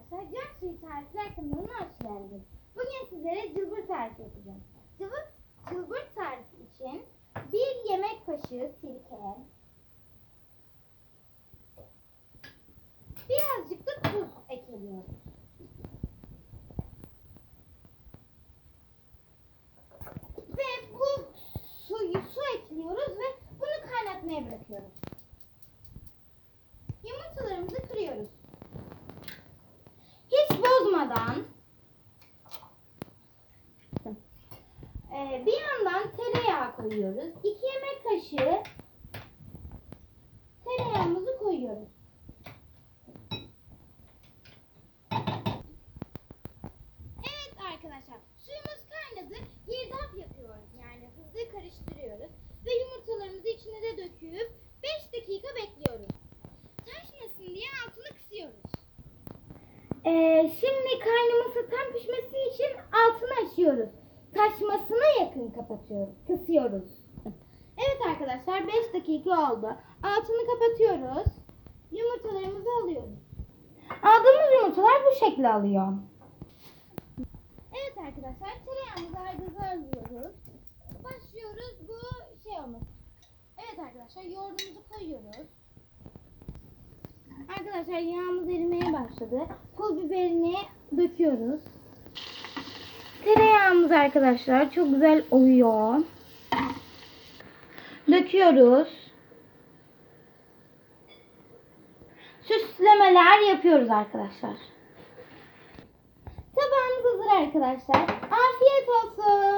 arkadaşlar. Can suyu tarifler kanalına hoş geldiniz. Bugün sizlere cılbır tarifi yapacağım. Cılbır, cılbır tarifi için bir yemek kaşığı sirke, birazcık da tuz ekliyoruz. Ve bu suyu su ekliyoruz ve bunu kaynatmaya bırakıyoruz. Yumurtalarımızı kırıyoruz. Ee, bir yandan tereyağı koyuyoruz. 2 yemek kaşığı tereyağımızı koyuyoruz. Evet arkadaşlar suyumuz kaynadı. Girdap yapıyoruz yani hızlı karıştırıyoruz. Ve yumurtalarımızı içine de döküp 5 dakika bekliyoruz. Taşmasın diye altını kısıyoruz. Ee, şimdi kaynaması tam pişmesi için altını açıyoruz. Taşmasına yakın kapatıyoruz, kısıyoruz. Evet arkadaşlar 5 dakika oldu. Altını kapatıyoruz. Yumurtalarımızı alıyoruz. Aldığımız yumurtalar bu şekli alıyor. Evet arkadaşlar tereyağımızı ayrıca alıyoruz. Başlıyoruz bu şey olması. Evet arkadaşlar yoğurdumuzu koyuyoruz. Arkadaşlar yağımız erimeye başladı. Pul biberini döküyoruz. Tereyağımız arkadaşlar çok güzel oluyor. Döküyoruz. Süslemeler yapıyoruz arkadaşlar. Tabağımız hazır arkadaşlar. Afiyet olsun.